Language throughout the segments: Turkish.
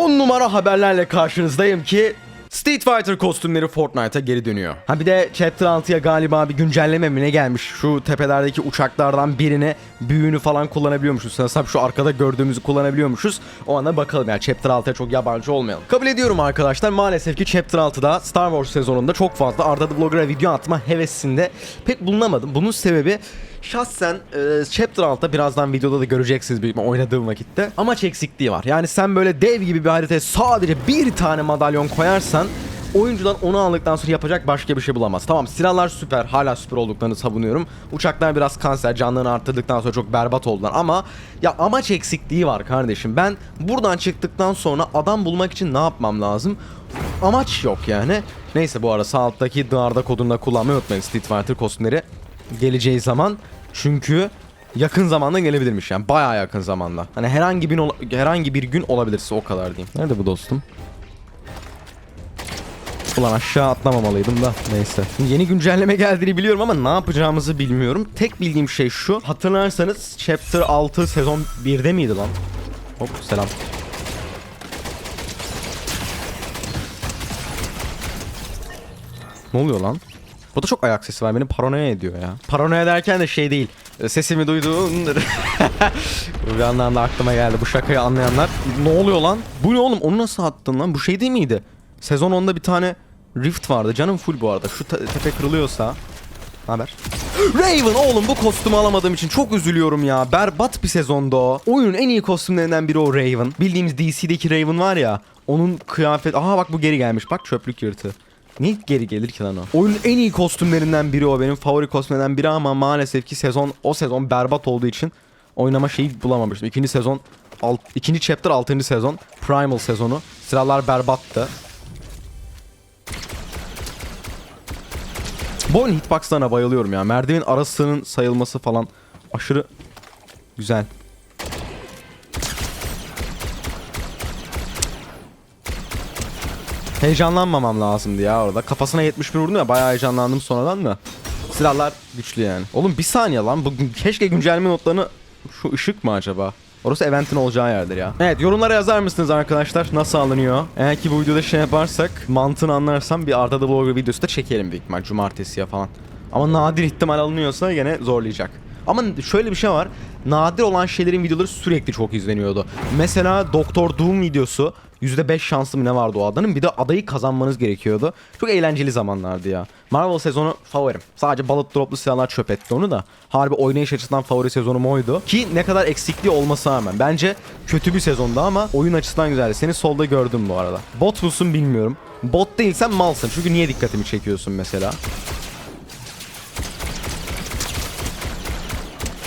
10 numara haberlerle karşınızdayım ki Street Fighter kostümleri Fortnite'a geri dönüyor. Ha bir de Chapter 6'ya galiba bir güncelleme mi ne gelmiş? Şu tepelerdeki uçaklardan birini büyüğünü falan kullanabiliyormuşuz. Sanırsam şu arkada gördüğümüzü kullanabiliyormuşuz. O anda bakalım yani Chapter 6'ya çok yabancı olmayalım. Kabul ediyorum arkadaşlar. Maalesef ki Chapter 6'da Star Wars sezonunda çok fazla Arda the Vlogger'a video atma hevesinde pek bulunamadım. Bunun sebebi Şahsen e, Chapter 6'da birazdan videoda da göreceksiniz büyük oynadığım vakitte. Amaç eksikliği var. Yani sen böyle dev gibi bir haritaya sadece bir tane madalyon koyarsan oyuncudan onu aldıktan sonra yapacak başka bir şey bulamaz. Tamam silahlar süper. Hala süper olduklarını savunuyorum. Uçaklar biraz kanser. Canlarını arttırdıktan sonra çok berbat oldular. Ama ya amaç eksikliği var kardeşim. Ben buradan çıktıktan sonra adam bulmak için ne yapmam lazım? Amaç yok yani. Neyse bu arada sağ alttaki dağarda kodunu da kullanmayı unutmayın Street Fighter kostümleri geleceği zaman. Çünkü yakın zamanda gelebilirmiş yani bayağı yakın zamanda. Hani herhangi bir herhangi bir gün olabilirse o kadar diyeyim. Nerede bu dostum? Ulan aşağı atlamamalıydım da neyse. Yeni güncelleme geldiğini biliyorum ama ne yapacağımızı bilmiyorum. Tek bildiğim şey şu. Hatırlarsanız Chapter 6 sezon 1'de miydi lan? Hop selam. Ne oluyor lan? Bu da çok ayak sesi var. Beni paranoya ediyor ya. Paranoya derken de şey değil. e, Sesimi duyduğundur. Bir anlamda aklıma geldi. Bu şakayı anlayanlar. Ne oluyor lan? Bu ne oğlum? Onu nasıl attın lan? Bu şey değil miydi? Sezon 10'da bir tane Rift vardı. Canım full bu arada. Şu te- tepe kırılıyorsa. Haber. Raven oğlum bu kostümü alamadığım için çok üzülüyorum ya. Berbat bir sezonda o. Oyunun en iyi kostümlerinden biri o Raven. Bildiğimiz DC'deki Raven var ya. Onun kıyafet... Aha bak bu geri gelmiş. Bak çöplük yırtı. Niye geri gelir ki lan o? Oyunun en iyi kostümlerinden biri o. Benim favori kostümlerinden biri ama maalesef ki sezon o sezon berbat olduğu için oynama şeyi bulamamıştım. İkinci sezon alt, ikinci chapter 6. sezon Primal sezonu. Silahlar berbattı. Bu oyun hitboxlarına bayılıyorum ya. Merdiven arasının sayılması falan aşırı güzel. Heyecanlanmamam lazımdı ya orada. Kafasına 71 vurdum ya bayağı heyecanlandım sonradan da. Silahlar güçlü yani. Oğlum bir saniye lan. Bu, keşke güncelleme notlarını... Şu ışık mı acaba? Orası eventin olacağı yerdir ya. Evet yorumlara yazar mısınız arkadaşlar? Nasıl alınıyor? Eğer ki bu videoda şey yaparsak mantığını anlarsam bir Arda the Vlogger videosu da çekerim büyük ihtimal cumartesiye falan. Ama nadir ihtimal alınıyorsa gene zorlayacak. Ama şöyle bir şey var. Nadir olan şeylerin videoları sürekli çok izleniyordu. Mesela Doktor Doom videosu %5 şanslı mı ne vardı o adanın? Bir de adayı kazanmanız gerekiyordu. Çok eğlenceli zamanlardı ya. Marvel sezonu favorim. Sadece balık droplu silahlar çöp etti onu da. Harbi oynayış açısından favori sezonum oydu. Ki ne kadar eksikliği olmasına rağmen. Bence kötü bir sezondu ama oyun açısından güzeldi. Seni solda gördüm bu arada. Bot musun bilmiyorum. Bot değilsen malsın. Çünkü niye dikkatimi çekiyorsun mesela?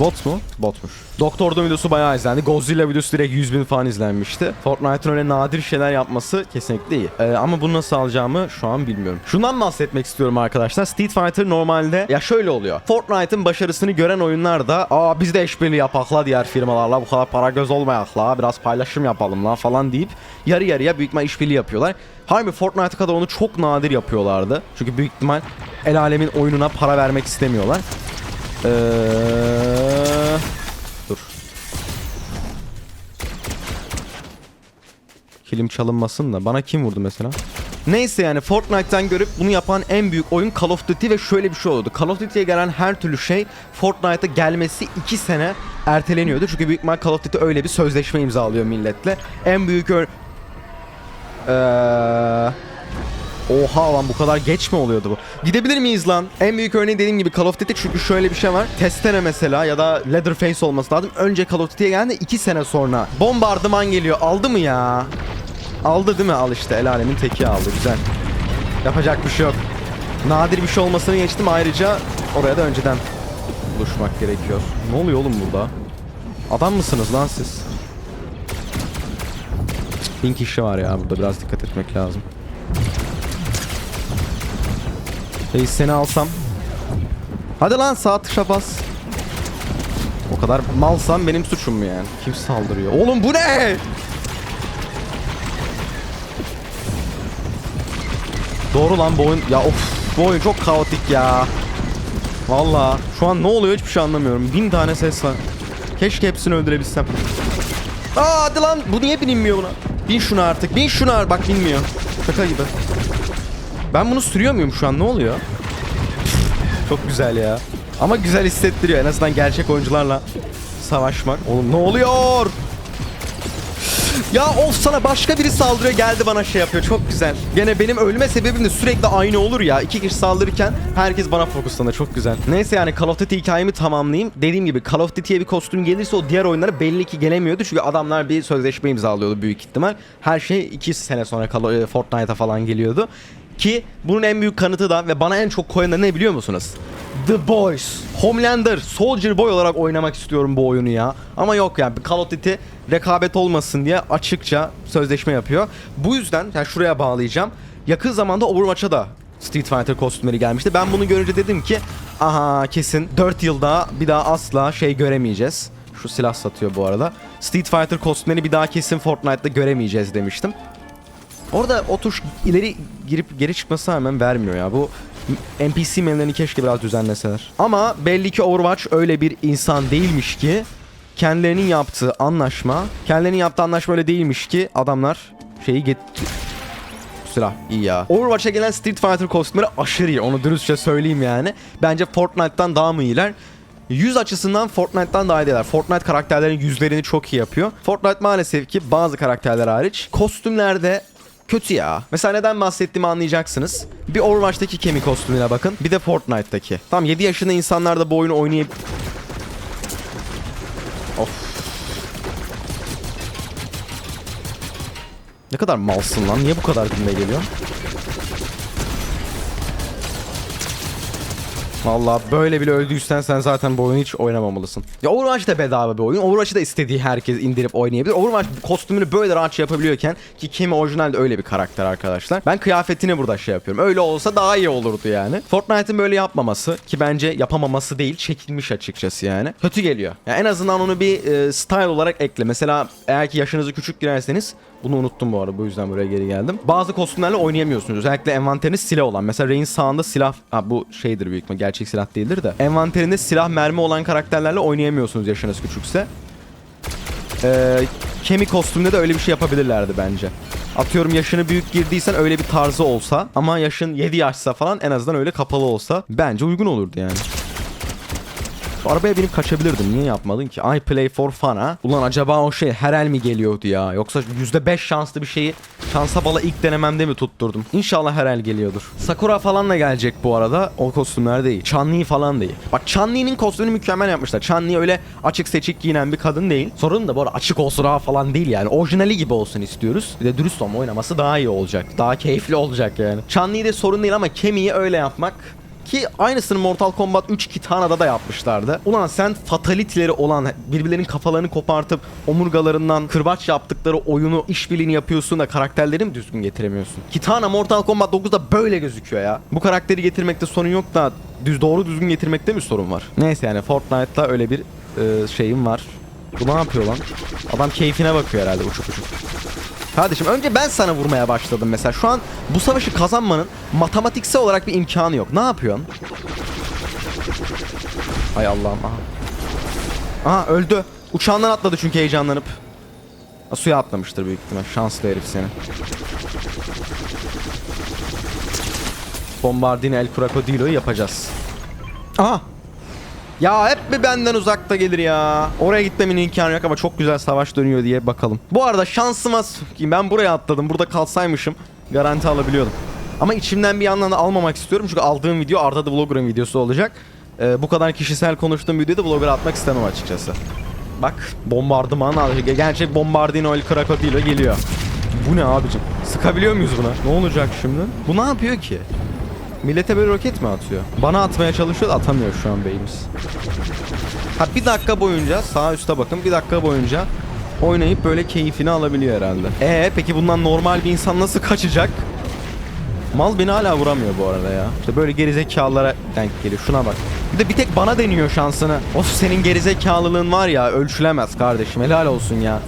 Bot mu? Botmuş. Doktor Doom videosu bayağı izlendi. Godzilla videosu direkt 100 bin falan izlenmişti. Fortnite'ın öyle nadir şeyler yapması kesinlikle iyi. Ee, ama bunu nasıl alacağımı şu an bilmiyorum. Şundan bahsetmek istiyorum arkadaşlar. Street Fighter normalde ya şöyle oluyor. Fortnite'ın başarısını gören oyunlar da aa biz de işbirliği yapakla diğer firmalarla bu kadar para göz olmayakla biraz paylaşım yapalım la falan deyip yarı yarıya büyük ihtimal işbirliği yapıyorlar. Harbi Fortnite kadar onu çok nadir yapıyorlardı. Çünkü büyük ihtimal el alemin oyununa para vermek istemiyorlar. Ee, Kilim çalınmasın da. Bana kim vurdu mesela? Neyse yani Fortnite'tan görüp bunu yapan en büyük oyun Call of Duty ve şöyle bir şey oldu. Call of Duty'ye gelen her türlü şey Fortnite'a gelmesi 2 sene erteleniyordu. Çünkü büyük ihtimal Call of Duty öyle bir sözleşme imzalıyor milletle. En büyük ör... Eee... Oha lan bu kadar geç mi oluyordu bu? Gidebilir miyiz lan? En büyük örneği dediğim gibi Call of Duty çünkü şöyle bir şey var. Testere mesela ya da Leatherface olması lazım. Önce Call of Duty'ye geldi 2 sene sonra. Bombardıman geliyor. Aldı mı ya? Aldı değil mi? Al işte el alemin teki aldı. Güzel. Yapacak bir şey yok. Nadir bir şey olmasını geçtim. Ayrıca oraya da önceden buluşmak gerekiyor. Ne oluyor oğlum burada? Adam mısınız lan siz? Bin kişi var ya burada biraz dikkat etmek lazım. Reis seni alsam. Hadi lan sağ tuşa bas. O kadar malsam benim suçum mu yani? Kim saldırıyor? Oğlum bu ne? Doğru lan bu oyun. Ya of bu oyun çok kaotik ya. Valla şu an ne oluyor hiçbir şey anlamıyorum. Bin tane ses var. Keşke hepsini öldürebilsem. Aa hadi lan bu niye bilinmiyor buna? Bin şunu artık. Bin şunu artık. Bak bilmiyor. Şaka gibi. Ben bunu sürüyor muyum şu an? Ne oluyor? Çok güzel ya. Ama güzel hissettiriyor. En azından gerçek oyuncularla savaşmak. Oğlum ne oluyor? Ya of sana başka biri saldırıyor geldi bana şey yapıyor çok güzel. Gene benim ölme sebebim de sürekli aynı olur ya. İki kişi saldırırken herkes bana fokuslanır çok güzel. Neyse yani Call of Duty hikayemi tamamlayayım. Dediğim gibi Call of Duty'ye bir kostüm gelirse o diğer oyunlara belli ki gelemiyordu. Çünkü adamlar bir sözleşme imzalıyordu büyük ihtimal. Her şey iki sene sonra of- Fortnite'a falan geliyordu. Ki bunun en büyük kanıtı da ve bana en çok koyan da ne biliyor musunuz? The Boys. Homelander, Soldier Boy olarak oynamak istiyorum bu oyunu ya. Ama yok yani Call of Duty rekabet olmasın diye açıkça sözleşme yapıyor. Bu yüzden yani şuraya bağlayacağım. Yakın zamanda Overwatch'a da Street Fighter kostümleri gelmişti. Ben bunu görünce dedim ki aha kesin 4 yılda bir daha asla şey göremeyeceğiz. Şu silah satıyor bu arada. Street Fighter kostümlerini bir daha kesin Fortnite'da göremeyeceğiz demiştim. Orada o tuş ileri girip geri çıkması hemen vermiyor ya. Bu NPC menülerini keşke biraz düzenleseler. Ama belli ki Overwatch öyle bir insan değilmiş ki kendilerinin yaptığı anlaşma, kendilerinin yaptığı anlaşma öyle değilmiş ki adamlar şeyi get silah iyi ya. Overwatch'a gelen Street Fighter kostümleri aşırı iyi. Onu dürüstçe söyleyeyim yani. Bence Fortnite'tan daha mı iyiler? Yüz açısından Fortnite'tan daha iyi değiller. Fortnite karakterlerin yüzlerini çok iyi yapıyor. Fortnite maalesef ki bazı karakterler hariç kostümlerde kötü ya. Mesela neden bahsettiğimi anlayacaksınız. Bir Overwatch'taki Kemi kostümüne bakın. Bir de Fortnite'daki. Tam 7 yaşında insanlar da bu oyunu oynayıp... Of. Ne kadar malsın lan? Niye bu kadar dinle geliyor? Valla böyle bile öldüysen sen zaten bu oyunu hiç oynamamalısın. Ya Overwatch da bedava bir oyun. Overwatch'ı da istediği herkes indirip oynayabilir. Overwatch kostümünü böyle rahatça yapabiliyorken ki Kimi orijinalde öyle bir karakter arkadaşlar. Ben kıyafetini burada şey yapıyorum. Öyle olsa daha iyi olurdu yani. Fortnite'ın böyle yapmaması ki bence yapamaması değil çekilmiş açıkçası yani. Kötü geliyor. Ya en azından onu bir e, style olarak ekle. Mesela eğer ki yaşınızı küçük girerseniz bunu unuttum bu arada bu yüzden buraya geri geldim. Bazı kostümlerle oynayamıyorsunuz. Özellikle envanteriniz silah olan. Mesela Rain sağında silah... Ha bu şeydir büyük ihtimal gerçek silah değildir de. Envanterinde silah mermi olan karakterlerle oynayamıyorsunuz yaşınız küçükse. Ee, Kemi kostümde de öyle bir şey yapabilirlerdi bence. Atıyorum yaşını büyük girdiysen öyle bir tarzı olsa ama yaşın 7 yaşsa falan en azından öyle kapalı olsa bence uygun olurdu yani. Şu arabaya binip kaçabilirdim. Niye yapmadın ki? I play for fun ha. Ulan acaba o şey her el mi geliyordu ya? Yoksa %5 şanslı bir şeyi şansa bala ilk denememde mi tutturdum? İnşallah her el geliyordur. Sakura falan da gelecek bu arada. O kostümler değil. Chanli falan değil. Bak Chanli'nin kostümünü mükemmel yapmışlar. Chanli öyle açık seçik giyinen bir kadın değil. Sorun da bu arada açık olsun ha falan değil yani. Orijinali gibi olsun istiyoruz. Bir de dürüst olma oynaması daha iyi olacak. Daha keyifli olacak yani. Chanli'de sorun değil ama Kemi'yi öyle yapmak ki aynısını Mortal Kombat 3 Kitana'da da yapmışlardı. Ulan sen fatality'leri olan birbirlerinin kafalarını kopartıp omurgalarından kırbaç yaptıkları oyunu işbirliğini yapıyorsun da karakterleri mi düzgün getiremiyorsun? Kitana Mortal Kombat 9'da böyle gözüküyor ya. Bu karakteri getirmekte sorun yok da düz doğru düzgün getirmekte mi sorun var? Neyse yani Fortnite'da öyle bir e, şeyim var. Bu ne yapıyor lan? Adam keyfine bakıyor herhalde uçup uçup. Kardeşim önce ben sana vurmaya başladım mesela. Şu an bu savaşı kazanmanın matematiksel olarak bir imkanı yok. Ne yapıyorsun? Hay Allah'ım. Aha. Aha öldü. Uçağından atladı çünkü heyecanlanıp. Ha, suya atlamıştır büyük ihtimal. Şanslı herif seni. Bombardino El Crocodilo'yu yapacağız. Aha. Ya hep mi benden uzakta gelir ya? Oraya gitmemin imkanı yok ama çok güzel savaş dönüyor diye bakalım. Bu arada şansıma ben buraya atladım. Burada kalsaymışım garanti alabiliyordum. Ama içimden bir yandan da almamak istiyorum. Çünkü aldığım video Arda the Vlogger'ın videosu olacak. Ee, bu kadar kişisel konuştuğum videoyu da Vlogger'a atmak istemem açıkçası. Bak bombardıman alıyor. Gerçek bombardino el Crocodilo geliyor. Bu ne abicim? Sıkabiliyor muyuz buna? Ne olacak şimdi? Bu ne yapıyor ki? Millete böyle roket mi atıyor? Bana atmaya çalışıyor da atamıyor şu an beyimiz. Ha bir dakika boyunca sağ üstte bakın bir dakika boyunca oynayıp böyle keyfini alabiliyor herhalde. Ee peki bundan normal bir insan nasıl kaçacak? Mal beni hala vuramıyor bu arada ya. İşte böyle gerizekalılara denk geliyor. Şuna bak. Bir de bir tek bana deniyor şansını. Of senin gerizekalılığın var ya ölçülemez kardeşim. Helal olsun ya.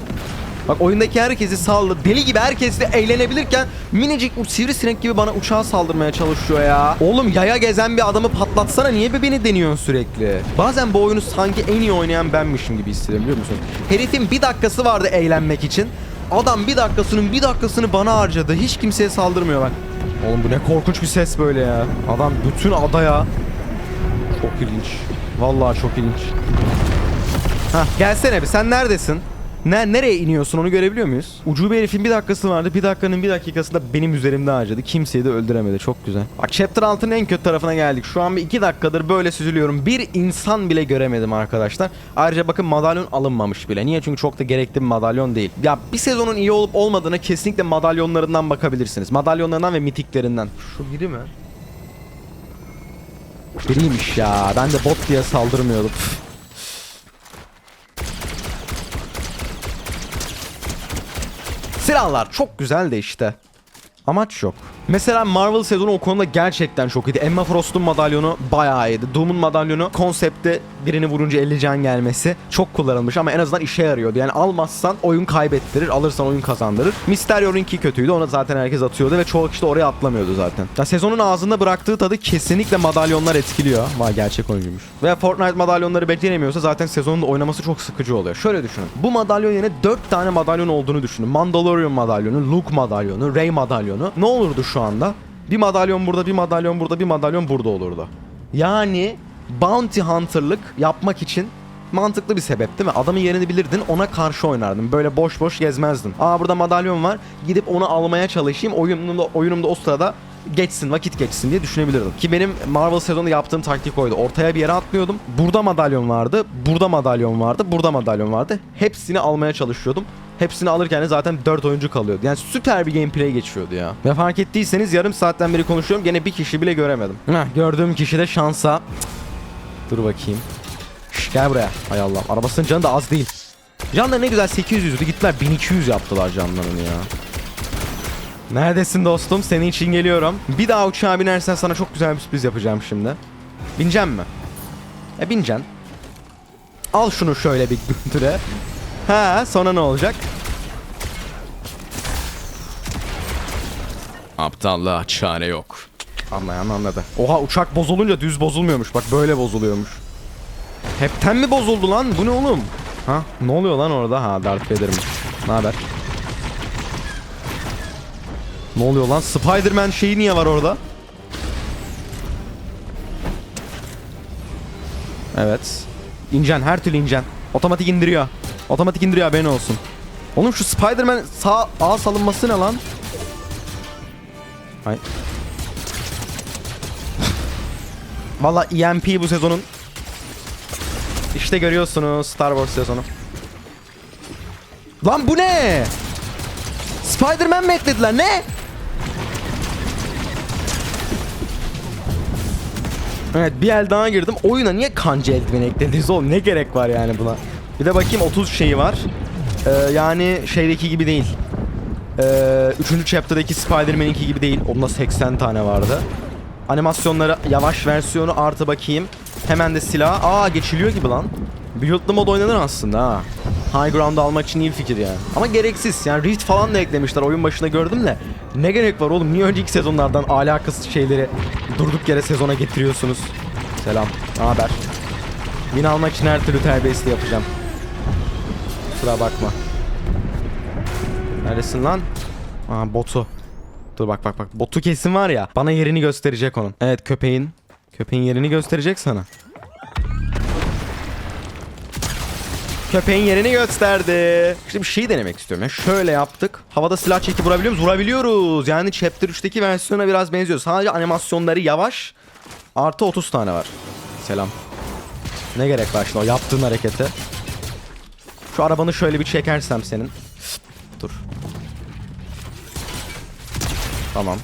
Bak oyundaki herkesi saldı. Deli gibi herkes de eğlenebilirken minicik bu sivrisinek gibi bana uçağa saldırmaya çalışıyor ya. Oğlum yaya gezen bir adamı patlatsana niye bir beni deniyorsun sürekli? Bazen bu oyunu sanki en iyi oynayan benmişim gibi hissediyorum musun? Herifin bir dakikası vardı eğlenmek için. Adam bir dakikasının bir dakikasını bana harcadı. Hiç kimseye saldırmıyor bak. Oğlum bu ne korkunç bir ses böyle ya. Adam bütün adaya. Çok ilginç. Vallahi çok ilginç. Hah gelsene bir sen neredesin? Ne, nereye iniyorsun onu görebiliyor muyuz? Ucube herifin bir dakikası vardı. Bir dakikanın bir dakikasında benim üzerimde harcadı. Kimseyi de öldüremedi. Çok güzel. Bak Chapter 6'nın en kötü tarafına geldik. Şu an bir iki dakikadır böyle süzülüyorum. Bir insan bile göremedim arkadaşlar. Ayrıca bakın madalyon alınmamış bile. Niye? Çünkü çok da gerekli bir madalyon değil. Ya bir sezonun iyi olup olmadığına kesinlikle madalyonlarından bakabilirsiniz. Madalyonlarından ve mitiklerinden. Şu biri mi? Biriymiş ya. Ben de bot diye saldırmıyordum. Silahlar çok güzel de işte. Amaç yok. Mesela Marvel sezonu o konuda gerçekten çok iyiydi. Emma Frost'un madalyonu bayağı iyiydi. Doom'un madalyonu konsepte birini vurunca 50 can gelmesi çok kullanılmış ama en azından işe yarıyordu. Yani almazsan oyun kaybettirir, alırsan oyun kazandırır. Mysterio'nunki kötüydü. Onu zaten herkes atıyordu ve çoğu kişi de oraya atlamıyordu zaten. Ya sezonun ağzında bıraktığı tadı kesinlikle madalyonlar etkiliyor. Vay gerçek oyuncuymuş. Ve Fortnite madalyonları beceremiyorsa zaten sezonun da oynaması çok sıkıcı oluyor. Şöyle düşünün. Bu madalyon yerine 4 tane madalyon olduğunu düşünün. Mandalorian madalyonu, Luke madalyonu, Rey madalyonu. Ne olurdu şu anda? Bir madalyon burada, bir madalyon burada, bir madalyon burada olurdu. Yani Bounty Hunter'lık yapmak için mantıklı bir sebep değil mi? Adamın yerini bilirdin ona karşı oynardın. Böyle boş boş gezmezdin. Aa burada madalyon var. Gidip onu almaya çalışayım. Oyunumda, oyunumda o sırada geçsin vakit geçsin diye düşünebilirdim. Ki benim Marvel sezonunda yaptığım taktik oydu. Ortaya bir yere atlıyordum. Burada madalyon vardı. Burada madalyon vardı. Burada madalyon vardı. Hepsini almaya çalışıyordum. Hepsini alırken de zaten 4 oyuncu kalıyordu. Yani süper bir gameplay geçiyordu ya. Ve fark ettiyseniz yarım saatten beri konuşuyorum. Gene bir kişi bile göremedim. Heh, gördüğüm kişi de şansa. Cık. Dur bakayım. Şş, gel buraya. Hay Allah. Arabasının canı da az değil. Can da ne güzel 800 yüzdü. Gittiler 1200 yaptılar canlarını ya. Neredesin dostum? Senin için geliyorum. Bir daha uçağa binersen sana çok güzel bir sürpriz yapacağım şimdi. Bineceğim mi? E bineceksin. Al şunu şöyle bir götüre. Ha sonra ne olacak? Aptallığa çare yok. Anlayan anladı. Oha uçak bozulunca düz bozulmuyormuş. Bak böyle bozuluyormuş. Hepten mi bozuldu lan? Bu ne oğlum? Ha? Ne oluyor lan orada? Ha Darth Vader'mış. Ne haber? Ne oluyor lan? Spider-Man şeyi niye var orada? Evet. İncen her türlü incen. Otomatik indiriyor. Otomatik indiriyor haberin olsun. Oğlum şu Spider-Man sağ A salınması ne lan? Ay. Valla EMP bu sezonun işte görüyorsunuz Star Wars sezonu. Lan bu ne? Spider-Man mi eklediler ne? Evet bir el daha girdim. Oyuna niye kanca eldiveni eklediniz oğlum? Ne gerek var yani buna? Bir de bakayım 30 şeyi var. Ee, yani şeydeki gibi değil. Ee, üçüncü chapter'daki Spider-Man'inki gibi değil. Onda 80 tane vardı. Animasyonları yavaş versiyonu artı bakayım. Hemen de silah. Aa geçiliyor gibi lan. Build'lı mod oynanır aslında ha. High ground almak için iyi fikir yani. Ama gereksiz. Yani Rift falan da eklemişler. Oyun başında gördüm de. Ne gerek var oğlum? Niye önceki sezonlardan alakasız şeyleri durduk yere sezona getiriyorsunuz? Selam. Ne haber? Win almak için her türlü terbiyesizliği yapacağım. Kusura bakma. Neredesin lan? Aa botu. Dur bak bak bak. Botu kesin var ya. Bana yerini gösterecek onun. Evet köpeğin. Köpeğin yerini gösterecek sana. Köpeğin yerini gösterdi. İşte bir şey denemek istiyorum. ya. şöyle yaptık. Havada silah çekip vurabiliyor muyuz? Vurabiliyoruz. Yani Chapter 3'teki versiyona biraz benziyor. Sadece animasyonları yavaş. Artı 30 tane var. Selam. Ne gerek var şimdi o yaptığın harekete? Şu arabanı şöyle bir çekersem senin. Dur. Tamam.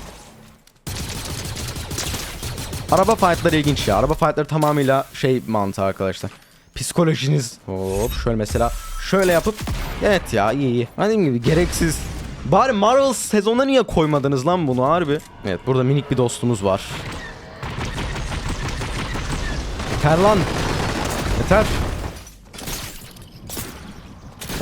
Araba fightları ilginç ya. Araba fightları tamamıyla şey mantığı arkadaşlar. Psikolojiniz. Hop şöyle mesela şöyle yapıp evet ya iyi iyi. Dediğim gibi gereksiz. Bari Marvel sezonuna niye koymadınız lan bunu harbi? Evet burada minik bir dostumuz var. Yeter lan. Yeter.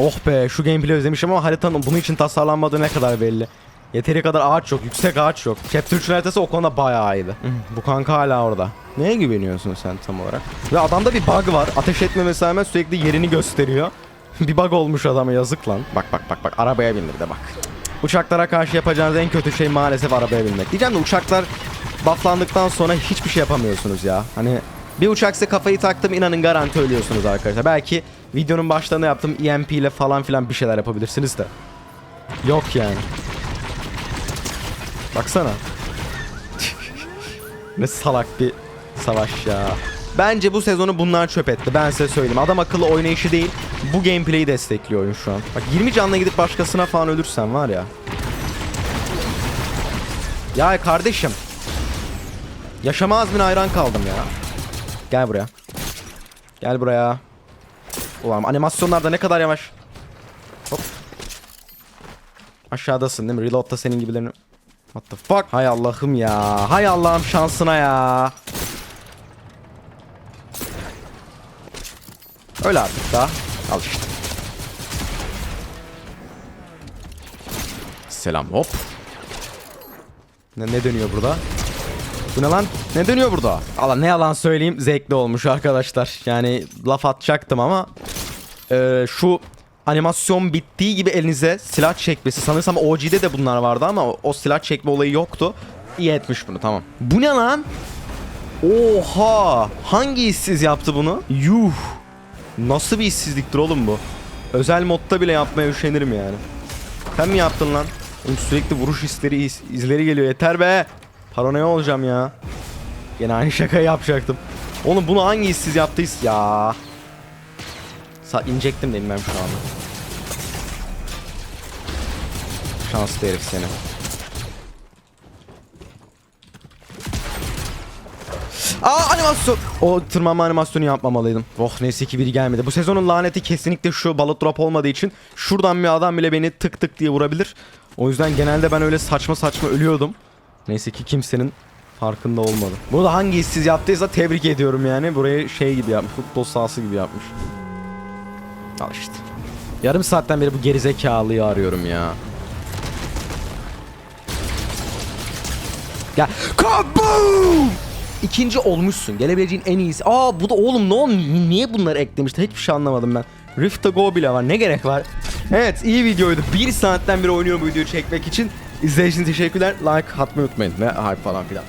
Oh be şu gameplay özlemişim ama haritanın bunun için tasarlanmadığı ne kadar belli. Yeteri kadar ağaç yok, yüksek ağaç yok. Chapter 3'ün haritası o konuda bayağı iyiydi. Bu kanka hala orada. Neye güveniyorsun sen tam olarak? Ve adamda bir bug var. Ateş etmemesi rağmen sürekli yerini gösteriyor. bir bug olmuş adama yazık lan. Bak bak bak bak arabaya bindirdi bak. Uçaklara karşı yapacağınız en kötü şey maalesef arabaya binmek. Diyeceğim de uçaklar bufflandıktan sonra hiçbir şey yapamıyorsunuz ya. Hani bir uçak size kafayı taktım inanın garanti ölüyorsunuz arkadaşlar. Belki videonun başlarında yaptığım EMP ile falan filan bir şeyler yapabilirsiniz de. Yok yani. Baksana. ne salak bir savaş ya. Bence bu sezonu bunlar çöp etti. Ben size söyleyeyim. Adam akıllı oynayışı değil. Bu gameplay'i destekliyor oyun şu an. Bak 20 canla gidip başkasına falan ölürsen var ya. Ya kardeşim. Yaşama azmine hayran kaldım ya. Gel buraya. Gel buraya. Ulan animasyonlar da ne kadar yavaş. Hop. Aşağıdasın değil mi? Reload'da senin gibilerini... What the fuck? Hay Allah'ım ya. Hay Allah'ım şansına ya. Öyle artık daha. Al işte. Selam hop. Ne, ne dönüyor burada? Bu ne lan? Ne dönüyor burada? Allah ne yalan söyleyeyim zevkli olmuş arkadaşlar. Yani laf atacaktım ama e, şu animasyon bittiği gibi elinize silah çekmesi. Sanırsam OG'de de bunlar vardı ama o, silah çekme olayı yoktu. İyi etmiş bunu tamam. Bu ne lan? Oha! Hangi işsiz yaptı bunu? Yuh! Nasıl bir işsizliktir oğlum bu? Özel modda bile yapmaya üşenirim yani. Sen mi yaptın lan? Oğlum sürekli vuruş hisleri iz- izleri geliyor yeter be. Paranoya olacağım ya. Yine aynı şakayı yapacaktım. Oğlum bunu hangi işsiz yaptıysa ya. Sa inecektim dedim ben şu anda. Şanslı herif seni. Aa animasyon. O tırmanma animasyonu yapmamalıydım. Oh neyse ki biri gelmedi. Bu sezonun laneti kesinlikle şu balık drop olmadığı için şuradan bir adam bile beni tık tık diye vurabilir. O yüzden genelde ben öyle saçma saçma ölüyordum. Neyse ki kimsenin farkında olmadı. Bunu da hangi işsiz yaptıysa tebrik ediyorum yani. Burayı şey gibi yapmış. Futbol sahası gibi yapmış. Al işte. Yarım saatten beri bu gerizekalıyı arıyorum ya. Gel. Kaboom! İkinci olmuşsun. Gelebileceğin en iyisi. Aa bu da oğlum ne oldu? Niye bunları eklemişti? Hiçbir şey anlamadım ben. Rift Go bile var. Ne gerek var? Evet iyi videoydu. Bir saatten beri oynuyorum bu videoyu çekmek için. İzlediğiniz için teşekkürler. Like atmayı unutmayın. Ve hype falan filan.